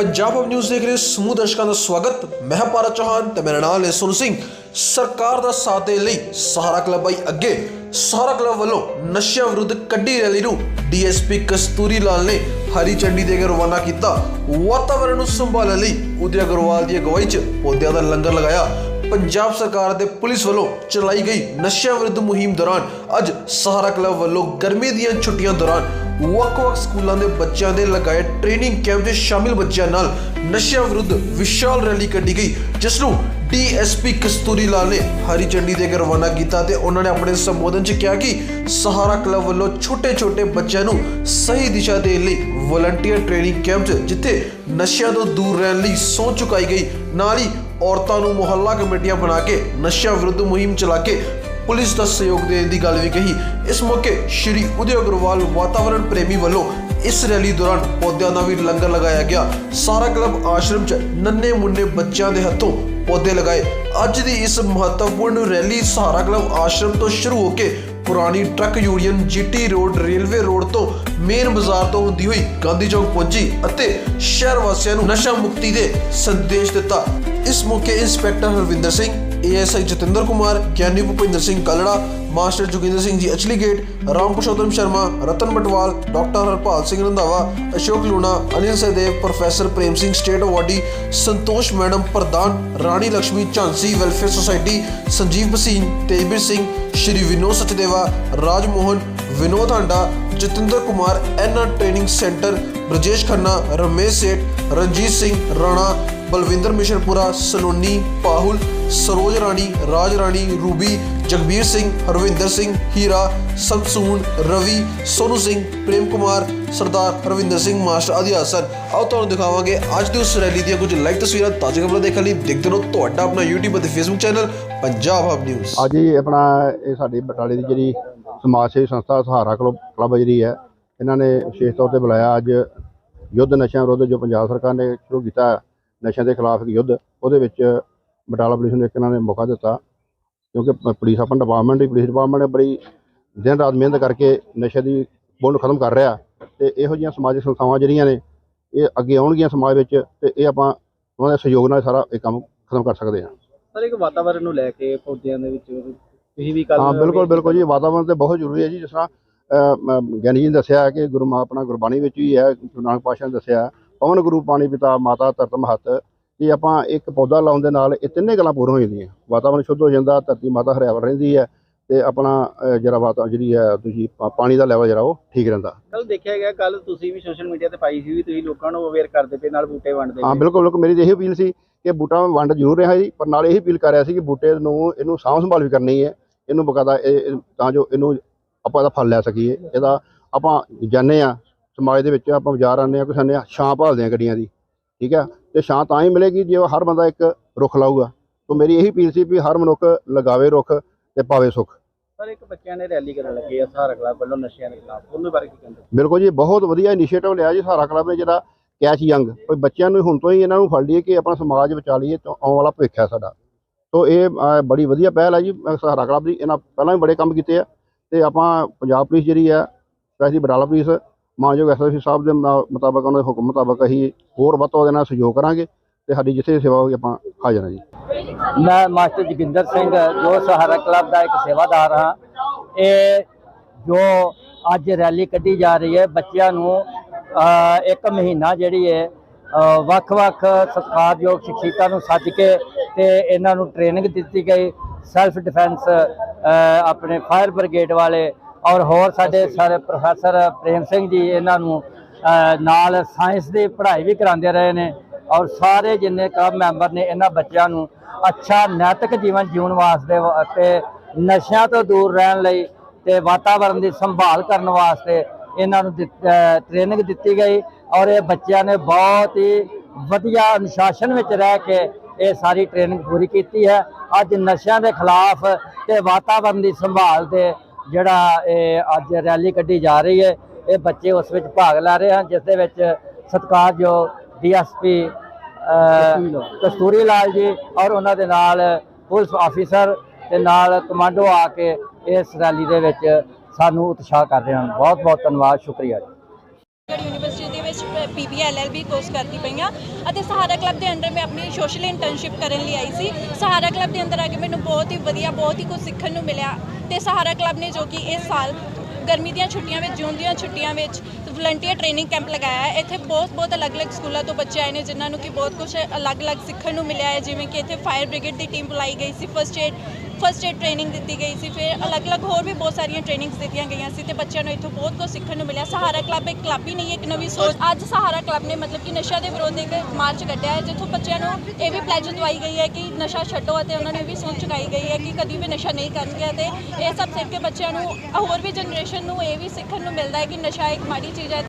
ਪੰਜਾਬ ਅਬ ਨਿਊਜ਼ ਦੇਖ ਰਹੇ ਸਮੂਹ ਦਰਸ਼ਕਾਂ ਦਾ ਸਵਾਗਤ। ਮੈਂ ਹਾਂ ਪਾਰਾ ਚੌਹਾਨ ਤੇ ਮੇਰਾ ਨਾਮ ਹੈ ਸੁਨ ਸਿੰਘ। ਸਰਕਾਰ ਦਾ ਸਾਥ ਦੇ ਲਈ ਸਹਾਰਾ ਕਲੱਬ ਆਈ ਅੱਗੇ। ਸਹਾਰਾ ਕਲੱਬ ਵੱਲੋਂ ਨਸ਼ਿਆਂ ਵਿਰੁੱਧ ਕੱਢੀ ਰੈਲੀ ਨੂੰ ਡੀਐਸਪੀ ਕਸਤੂਰੀ ਲਾਲ ਨੇ ਹਰੀ ਝੰਡੀ ਦੇ ਕੇ ਰਵਾਨਾ ਕੀਤਾ। ਵਾਤਾਵਰਣ ਨੂੰ ਸੰਭਾਲਣ ਲਈ ਉਦੈ ਅਗਰਵਾਲ ਦੀ ਅਗਵਾਈ 'ਚ ਪੌਦਿਆਂ ਦਾ ਲੰਗਰ ਲਗਾਇਆ। ਪੰਜਾਬ ਸਰਕਾਰ ਦੇ ਪੁਲਿਸ ਵੱਲੋਂ ਚਲਾਈ ਗਈ ਨਸ਼ਿਆਂ ਵਿਰੁੱਧ ਮੁਹਿੰਮ ਦੌਰਾਨ ਅੱਜ ਸਹਾਰਾ ਕਲੱਬ ਵੱਲੋਂ ਗਰਮੀ ਦੀਆਂ ਛੁੱਟੀਆਂ ਦੌਰਾਨ ਵੱਖ-ਵੱਖ ਸਕੂਲਾਂ ਦੇ ਬੱਚਿਆਂ ਦੇ ਲਗਾਏ ਟ੍ਰੇਨਿੰਗ ਕੈਂਪ 'ਚ ਸ਼ਾਮਿਲ ਬੱਚਿਆਂ ਨਾਲ ਨਸ਼ਿਆਂ ਵਿਰੁੱਧ ਵਿਸ਼ਾਲ ਰੈਲੀ ਕੱਢੀ ਗਈ, ਜਿਸ ਨੂੰ ਡੀਐਸਪੀ ਕਸਤੂਰੀ ਲਾਲ ਨੇ ਹਰੀ ਚੰਡੀ ਦੇ ਕੇ ਰਵਾਨਾ ਕੀਤਾ ਤੇ ਉਹਨਾਂ ਨੇ ਆਪਣੇ ਸੰਬੋਧਨ 'ਚ ਕਿਹਾ ਕਿ ਸਹਾਰਾ ਕਲੱਬ ਵੱਲੋਂ ਛੋਟੇ-ਛੋਟੇ ਬੱਚਿਆਂ ਨੂੰ ਸਹੀ ਦਿਸ਼ਾ ਦੇਣ ਲਈ ਵਲੰਟੀਅਰ ਟ੍ਰੇਨਿੰਗ ਕੈਂਪ 'ਚ ਜਿੱਥੇ ਨਸ਼ਿਆਂ ਤੋਂ ਦੂਰ ਰਹਿਣ ਲਈ ਸਹੁੰ ਚੁਕਾਈ ਗਈ, ਨਾਲ ਹੀ ਔਰਤਾਂ ਨੂੰ ਮੁਹੱਲਾ ਕਮੇਟੀਆਂ ਬਣਾ ਕੇ ਨਸ਼ਿਆਂ ਵਿਰੁੱਧ ਮੁਹਿੰਮ ਚਲਾ ਕੇ ਪੁਲਿਸ ਦਾ ਸਹਿਯੋਗ ਦੇਣ ਦੀ ਗੱਲ ਵੀ ਕਹੀ। ਇਸ ਮੌਕੇ ਸ਼੍ਰੀ ਉਦੈ ਅਗਰਵਾਲ ਵਾਤਾਵਰਣ ਪ੍ਰੇਮੀ ਵੱਲੋਂ ਇਸ ਰੈਲੀ ਦੌਰਾਨ ਪੌਦਿਆਂ ਦਾ ਵੀ ਲੰਗਰ ਲਗਾਇਆ ਗਿਆ। ਸਾਰਾ ਕਲੱਬ ਆਸ਼ਰਮ 'ਚ ਨੰਨੇ ਮੁੰਨੇ ਬੱਚਿਆਂ ਦੇ ਹੱਥੋਂ ਪੌਦੇ ਲਗਾਏ। ਅੱਜ ਦੀ ਇਸ ਮਹੱਤਵਪੂਰਨ ਰੈਲੀ ਸਹਾਰਾ ਕਲੱਬ ਆਸ਼ਰਮ ਤੋਂ ਸ਼ੁਰੂ ਹੋ ਕੇ ਪੁਰਾਣੀ truck union GT road, railway road main main ਬਾਜ਼ਾਰ ਤੋਂ ਹੁੰਦੀ ਹੋਈ ਗਾਂਧੀ ਚੌਕ ਪਹੁੰਚੀ ਅਤੇ ਸ਼ਹਿਰ ਵਾਸੀਆਂ ਨੂੰ ਨਸ਼ਾ ਮੁਕਤੀ ਦੇ ਸੰਦੇਸ਼ ਦਿੱਤਾ। ਇਸ ਮੌਕੇ inspector Harvinder Singh ASI Jatinder Kumar, Giani Bhupinder Singh Kalra, master Joginder Singh ji Achli gate Ram Purshotam Sharma, Ratan Batwal, doctor Harpal Singh Randhawa, Ashok Luna, Anil Sahdev, professor Prem Singh state awardee, Santosh madam ਪ੍ਰਧਾਨ, Rani Lakshmi Jhansi welfare society, Sanjeev Bhasin Tejbir Singh, Shri Vinod Sachdeva Raj Mohan Vinod Handa, Jatinder Kumar, ਐਨਾ training centre, Brajesh Khanna, Ramesh Seth, Ranjit Singh Rana Balwinder Mishrpura Saloni Pahul Saroj Rani Raj Rani Ruby Jagbir Singh Harvinder Singh Heera ਸੰਸੂਨ Ravi Sonu Singh Prem Kumar ਸਰਦਾਰ Harvinder Singh master ਆਦਿ ਹਾਸਨ ਆਓ ਤੁਹਾਨੂੰ ਦਿਖਾਵਾਂਗੇ ਅੱਜ ਦੀ ਉਸ rally ਦੀਆਂ ਕੁਝ ਲਾਈਵ ਤਸਵੀਰਾਂ ਤਾਜ਼ਾ ਖਬਰਾਂ ਦੇਖਣ ਲਈ ਦੇਖਦੇ ਰਹੋ ਤੁਹਾਡਾ ਆਪਣਾ YouTube ਅਤੇ Facebook channel Punjab hub news ਅੱਜ ਹੀ ਆਪਣਾ ਇਹ ਸਾਡੀ ਬਟਾਲੇ ਦੀ ਜਿਹੜੀ ਸਮਾਜ ਸੇਵੀ ਸੰਸਥਾ ਸਹਾਰਾ ਕਲੱਬ ਜਿਹੜੀ ਹੈ ਇਹਨਾਂ ਨੇ ਵਿਸ਼ੇਸ਼ ਤੌਰ ਤੇ ਬੁਲਾਇਆ ਅੱਜ ਯੁੱਧ ਨਸ਼ਿਆਂ ਵਿਰੁੱਧ ਜੋ ਪੰਜਾਬ ਸਰਕਾਰ ਨੇ ਸ਼ੁਰੂ ਕੀਤਾ ਹੈ, ਨਸ਼ਿਆਂ ਦੇ ਖਿਲਾਫ ਇੱਕ ਯੁੱਧ ਉਹਦੇ ਵਿੱਚ ਬਟਾਲਾ ਪੁਲਿਸ ਨੂੰ ਇੱਕ ਇਹਨਾਂ ਨੇ ਮੌਕਾ ਦਿੱਤਾ। ਕਿਉਂਕਿ ਪ- ਪੁਲਿਸ ਆਪਣਾ ਡਿਪਾਰਟਮੈਂਟ ਹੀ ਪੁਲਿਸ ਡਿਪਾਰਟਮੈਂਟ ਨੇ ਬੜੀ ਦਿਨ ਰਾਤ ਮਿਹਨਤ ਕਰਕੇ ਨਸ਼ੇ ਦੀ ਬੁੰਡ ਖਤਮ ਕਰ ਰਿਹਾ। ਤੇ ਇਹੋ ਜਿਹੀਆਂ ਸਮਾਜਿਕ ਸੰਸਥਾਵਾਂ ਜਿਹੜੀਆਂ ਨੇ ਇਹ ਅੱਗੇ ਆਉਣਗੀਆਂ ਸਮਾਜ ਵਿੱਚ ਤੇ ਇਹ ਆਪਾਂ ਉਹਨਾਂ ਦੇ ਸਹਿਯੋਗ ਨਾਲ ਸਾਰਾ ਇਹ ਕੰਮ ਖਤਮ ਕਰ ਸਕਦੇ ਹਾਂ। ਸਰ ਇੱਕ ਵਾਤਾਵਰਣ ਨੂੰ ਲੈ ਕੇ ਪੌਦਿਆਂ ਦੇ ਵਿੱਚ ਤੁਸੀਂ ਵੀ ਕੱਲ ਹਾਂ ਬਿਲਕੁਲ ਬਿਲਕੁਲ ਜੀ। ਵਾਤਾਵਰਣ ਤੇ ਬਹੁਤ ਜ਼ਰੂਰੀ ਹੈ ਜੀ। ਜਿਸ ਤਰ੍ਹਾਂ ਅਹ, ਮ- ਗਿਆਨੀ ਜੀ ਨੇ ਦੱਸਿਆ ਹੈ ਕਿ ਗੁਰੂ ਮਾ ਆਪਣਾ ਗੁਰਬਾਣੀ ਵਿੱਚ ਵੀ ਹੈ। ਗੁਰੂ ਨਾਨਕ ਪਾਤਸ਼ਾਹ ਨੇ ਦੱਸਿਆ ਹੈ, ਪਵਨ ਗੁਰੂ ਪਾਣੀ ਪਿਤਾ ਮਾਤਾ ਧਰਤ ਮਹਤ ਕਿ ਆਪਾਂ ਇੱਕ ਪੌਦਾ ਲਾਉਣ ਦੇ ਨਾਲ ਇਹ ਤਿੰਨੇ ਗੱਲਾਂ ਪੂਰੀਆਂ ਹੋ ਜਾਂਦੀਆਂ। ਵਾਤਾਵਰਣ ਸ਼ੁੱਧ ਹੋ ਜਾਂਦਾ ਧਰਤੀ ਮਾਤਾ ਹਰਿਆਵਲ ਰਹਿੰਦੀ ਹੈ ਤੇ ਆਪਣਾ ਜਿਹੜਾ ਵਾਤਾ ਜਿਹੜੀ ਹੈ ਤੁਸੀਂ ਪਾਣੀ ਦਾ ਲੈਵਲ ਜਿਹੜਾ ਉਹ ਠੀਕ ਰਹਿੰਦਾ। ਕੱਲ ਦੇਖਿਆ ਗਿਆ ਕੱਲ ਤੁਸੀਂ ਵੀ ਸੋਸ਼ਲ ਮੀਡੀਆ ਤੇ ਪਾਈ ਸੀ ਵੀ ਤੁਸੀਂ ਲੋਕਾਂ ਨੂੰ ਅਵੇਅਰ ਕਰਦੇ ਪਏ ਨਾਲ ਬੂਟੇ ਵੰਡਦੇ ਹਾਂ ਬਿਲਕੁਲ ਬਿਲਕੁਲ ਮੇਰੀ ਇਹੀ ਅਪੀਲ ਸੀ ਕਿ ਬੂਟਾ ਵੰਡ ਜ਼ਰੂਰ ਰਿਹਾ ਜੀ ਪਰ ਨਾਲ ਇਹੀ ਅਪੀਲ ਕਰ ਰਿਹਾ ਸੀ ਕਿ ਬੂਟੇ ਨੂੰ ਇਹਨੂੰ ਸਾਂਭ ਸੰਭਾਲ ਵੀ ਕਰਨੀ ਹੈ ਇਹਨੂੰ ਬਕਾਇਦਾ ਇਹ ਇਹ- ਤਾਂ ਜੋ ਇਹਨੂੰ ਆਪਾਂ ਇਹਦਾ ਫਲ ਲੈ ਸਕੀਏ ਇਹਦਾ ਆਪਾਂ ਜਾਣਦੇ ਆ ਸਮਾਜ ਦੇ ਵਿੱਚ ਆਪਾਂ ਬਾਜ਼ਾਰ ਆਉਂਦੇ ਆ ਕੋਈ ਸਾਨੇ ਛਾਂ ਭਾਲਦੇ ਆ ਗੱਡੀਆਂ ਦੀ ਠੀਕ ਹੈ? ਤੇ ਛਾਂ ਤਾਂ ਹੀ ਮਿਲੇਗੀ ਜੇ ਹਰ ਬੰਦਾ ਇੱਕ ਰੁੱਖ ਲਾਊਗਾ। ਤਾਂ ਮੇਰੀ ਇਹੀ ਅਪੀਲ ਸੀ ਵੀ ਹਰ ਮਨੁੱਖ ਲਗਾਵੇ ਰੁੱਖ ਤੇ ਪਾਵੇ ਸੁੱਖ। ਸਰ ਇੱਕ ਬੱਚਿਆਂ ਨੇ ਰੈਲੀ ਕਰਨ ਲੱਗੇ ਆ ਸਹਾਰਾ ਕਲੱਬ ਵੱਲੋਂ ਨਸ਼ਿਆਂ ਦੇ ਖਿਲਾਫ ਉਹਦੇ ਬਾਰੇ ਕੀ ਕਹਿੰਦੇ? ਬਿਲਕੁਲ ਜੀ ਬਹੁਤ ਵਧੀਆ ਇਨੀਸ਼ੀਏਟਿਵ ਲਿਆ ਜੀ ਸਹਾਰਾ ਕਲੱਬ ਨੇ ਜਿਹੜਾ ਕੈਚ ਯੰਗ ਕੋਈ ਬੱਚਿਆਂ ਨੂੰ ਹੁਣ ਤੋਂ ਹੀ ਇਹਨਾਂ ਨੂੰ ਫੜ ਲਈਏ ਕਿ ਆਪਣਾ ਸਮਾਜ ਬਚਾ ਲਈਏ ਤਾਂ ਆਉਣ ਵਾਲਾ ਭਵਿੱਖ ਹੈ ਸਾਡਾ। ਤੋਂ ਇਹ ਬੜੀ ਵਧੀਆ ਪਹਿਲ ਹੈ ਜੀ ਸਹਾਰਾ ਕਲੱਬ ਦੀ ਇਹਨਾਂ ਪਹਿਲਾਂ ਵੀ ਬੜੇ ਕੰਮ ਕੀਤੇ ਆ। ਤੇ ਆਪਾਂ ਪੰਜਾਬ ਪੁਲਿਸ ਜਿਹੜੀ ਹੈ ਸਪੈਸ਼ਲੀ ਬਟਾਲਾ ਪੁਲਿਸ ਮਾਨਯੋਗ ਐਸਐਸਪੀ ਸਾਹਿਬ ਦੇ ਮੁਤਾਬਕ ਉਹਨਾਂ ਦੇ ਹੁਕਮ ਮੁਤਾਬਕ ਅਸੀਂ ਹੋਰ ਵੱਧ ਤੋਂ ਵੱਧ ਨਾਲ ਸਹਿਯੋਗ ਕਰਾਂਗੇ ਤੇ ਸਾਡੀ ਜਿੱਥੇ ਸੇਵਾ ਹੋਵੇ ਆਪਾਂ ਹਾਜ਼ਰ ਹਾਂ ਜੀ। ਮੈਂ ਮਾਸਟਰ ਜੋਗਿੰਦਰ ਸਿੰਘ, ਜੋ ਸਹਾਰਾ ਕਲੱਬ ਦਾ ਇੱਕ ਸੇਵਾਦਾਰ ਹਾਂ। ਇਹ ਜੋ ਅੱਜ ਰੈਲੀ ਕੱਢੀ ਜਾ ਰਹੀ ਹੈ, ਬੱਚਿਆਂ ਨੂੰ ਇੱਕ ਮਹੀਨਾ ਜਿਹੜੀ ਹੈ ਵੱਖ-ਵੱਖ ਸਤਿਕਾਰਯੋਗ ਸ਼ਖਸੀਅਤਾਂ ਨੂੰ ਸੱਦ ਕੇ ਤੇ ਇਹਨਾਂ ਨੂੰ ਟ੍ਰੇਨਿੰਗ ਦਿੱਤੀ ਗਈ। ਸੈਲਫ ਡਿਫੈਂਸ ਆਪਣੇ ਫਾਇਰ ਬ੍ਰਿਗੇਡ ਵਾਲੇ ਔਰ ਹੋਰ ਸਾਡੇ ਸਾਰੇ ਪ੍ਰੋਫੈਸਰ ਪ੍ਰੇਮ ਸਿੰਘ ਜੀ ਇਹਨਾਂ ਨੂੰ ਨਾਲ ਸਾਇੰਸ ਦੀ ਪੜ੍ਹਾਈ ਵੀ ਕਰਾਉਂਦੇ ਰਹੇ ਨੇ ਔਰ ਸਾਰੇ ਜਿੰਨੇ ਕਲੱਬ ਮੈਂਬਰ ਨੇ ਇਹਨਾਂ ਬੱਚਿਆਂ ਨੂੰ ਅੱਛਾ ਨੈਤਿਕ ਜੀਵਨ ਜਿਉਣ ਵਾਸਤੇ ਤੇ ਨਸ਼ਿਆਂ ਤੋਂ ਦੂਰ ਰਹਿਣ ਲਈ ਤੇ ਵਾਤਾਵਰਣ ਦੀ ਸੰਭਾਲ ਕਰਨ ਵਾਸਤੇ ਇਹਨਾਂ ਨੂੰ ਟ੍ਰੇਨਿੰਗ ਦਿੱਤੀ ਗਈ ਔਰ ਇਹ ਬੱਚਿਆਂ ਨੇ ਬਹੁਤ ਹੀ ਵਧੀਆ ਅਨੁਸ਼ਾਸਨ ਵਿੱਚ ਰਹਿ ਕੇ ਇਹ ਸਾਰੀ ਟ੍ਰੇਨਿੰਗ ਪੂਰੀ ਕੀਤੀ ਹੈ। ਅੱਜ ਨਸ਼ਿਆਂ ਦੇ ਖਿਲਾਫ ਤੇ ਵਾਤਾਵਰਣ ਦੀ ਸੰਭਾਲ ਦੇ ਜਿਹੜਾ ਇਹ ਅੱਜ ਰੈਲੀ ਕੱਢੀ ਜਾ ਰਹੀ ਹੈ, ਇਹ ਬੱਚੇ ਉਸ ਵਿੱਚ ਭਾਗ ਲੈ ਰਹੇ ਹਨ, ਜਿਸ ਦੇ ਵਿੱਚ ਸਤਿਕਾਰਯੋਗ ਡੀਐਸਪੀ ਕਸਤੂਰੀ ਲਾਲ ਜੀ ਔਰ ਉਹਨਾਂ ਦੇ ਨਾਲ ਪੁਲਿਸ ਆਫੀਸਰ ਤੇ ਨਾਲ ਕਮਾਂਡੋ ਆ ਕੇ ਇਸ ਰੈਲੀ ਦੇ ਵਿੱਚ ਸਾਨੂੰ ਉਤਸ਼ਾਹ ਕਰ ਰਹੇ ਹਨ। ਬਹੁਤ ਬਹੁਤ ਧੰਨਵਾਦ, ਸ਼ੁਕਰੀਆ ਜੀ ਚੰਡੀਗੜ੍ਹ ਯੂਨੀਵਰਸਿਟੀ ਦੇ ਵਿੱਚ ਕੋਰਸ ਕਰਦੀ ਪਈ ਹਾਂ ਅਤੇ ਸਹਾਰਾ ਕਲੱਬ ਦੇ ਅੰਡਰ ਮੈਂ ਆਪਣੀ ਸੋਸ਼ਲ ਇੰਟਰਨਸ਼ਿਪ ਕਰਨ ਲਈ ਆਈ ਸੀ। ਸਹਾਰਾ ਕਲੱਬ ਦੇ ਅੰਦਰ ਆ ਕੇ ਮੈਨੂੰ ਬਹੁਤ ਹੀ ਵਧੀਆ, ਬਹੁਤ ਹੀ ਕੁਝ ਸਿੱਖਣ ਨੂੰ ਮਿਲਿਆ ਤੇ ਸਹਾਰਾ ਕਲੱਬ ਨੇ ਜੋ ਕਿ ਇਸ ਸਾਲ ਗਰਮੀ ਦੀਆਂ ਛੁੱਟੀਆਂ ਵਿੱਚ, ਜੂਨ ਦੀਆਂ ਛੁੱਟੀਆਂ ਵਿੱਚ ਵਲੰਟੀਅਰ ਟ੍ਰੇਨਿੰਗ ਕੈਂਪ ਲਗਾਇਆ ਹੈ। ਇੱਥੇ ਬਹੁਤ ਬਹੁਤ ਅਲੱਗ-ਅਲੱਗ ਸਕੂਲਾਂ ਤੋਂ ਬੱਚੇ ਆਏ ਨੇ ਜਿਨ੍ਹਾਂ ਨੂੰ ਕਿ ਬਹੁਤ ਕੁਝ ਅਲੱਗ-ਅਲੱਗ ਸਿੱਖਣ ਨੂੰ ਮਿਲਿਆ ਹੈ। ਜਿਵੇਂ ਕਿ ਇੱਥੇ ਫਾਇਰ ਬ੍ਰਿਗੇਡ ਦੀ ਟੀਮ ਬੁਲਾਈ ਗਈ ਸੀ first aid first aid training ਦਿੱਤੀ ਗਈ ਸੀ, ਫਿਰ ਅਲੱਗ-ਅਲੱਗ ਹੋਰ ਵੀ ਬਹੁਤ ਸਾਰੀਆਂ ਟ੍ਰੇਨਿੰਗਸ ਦਿੱਤੀਆਂ ਗਈਆਂ ਸੀ ਤੇ ਬੱਚਿਆਂ ਨੂੰ ਇੱਥੋਂ ਬਹੁਤ ਕੁਝ ਸਿੱਖਣ ਨੂੰ ਮਿਲਿਆ। ਸਹਾਰਾ ਕਲੱਬ ਇੱਕ ਕਲੱਬ ਹੀ ਨਹੀਂ, ਇੱਕ ਨਵੀਂ ਸੋਚ। ਅੱਜ ਸਹਾਰਾ ਕਲੱਬ ਨੇ ਮਤਲਬ ਕਿ ਨਸ਼ਾ ਦੇ ਵਿਰੋਧ ਇੱਕ ਮਾਰਚ ਕੱਢਿਆ ਹੈ, ਜਿੱਥੋਂ ਬੱਚਿਆਂ ਨੂੰ ਇਹ ਵੀ ਪਲੈਜ ਦਵਾਈ ਗਈ ਹੈ ਕਿ ਨਸ਼ਾ ਛੱਡੋ ਅਤੇ ਉਹਨਾਂ ਨੂੰ ਇਹ ਵੀ ਸੋਚ ਚੁਕਾਈ ਗਈ ਹੈ ਕਿ ਕਦੀ ਵੀ ਨਸ਼ਾ ਨਹੀਂ ਕਰਨਗੇ ਤੇ ਇਹ ਸਭ ਸਿੱਖ ਕੇ ਬੱਚਿਆਂ ਨੂੰ, ਹੋਰ ਵੀ ਜਨਰੇਸ਼ਨ ਨੂੰ ਇਹ ਵੀ ਸਿੱਖਣ ਨੂੰ ਮਿਲਦਾ ਹੈ ਕਿ ਨਸ਼ਾ ਇੱਕ ਮਾੜੀ ਚੀਜ਼ ਹੈ।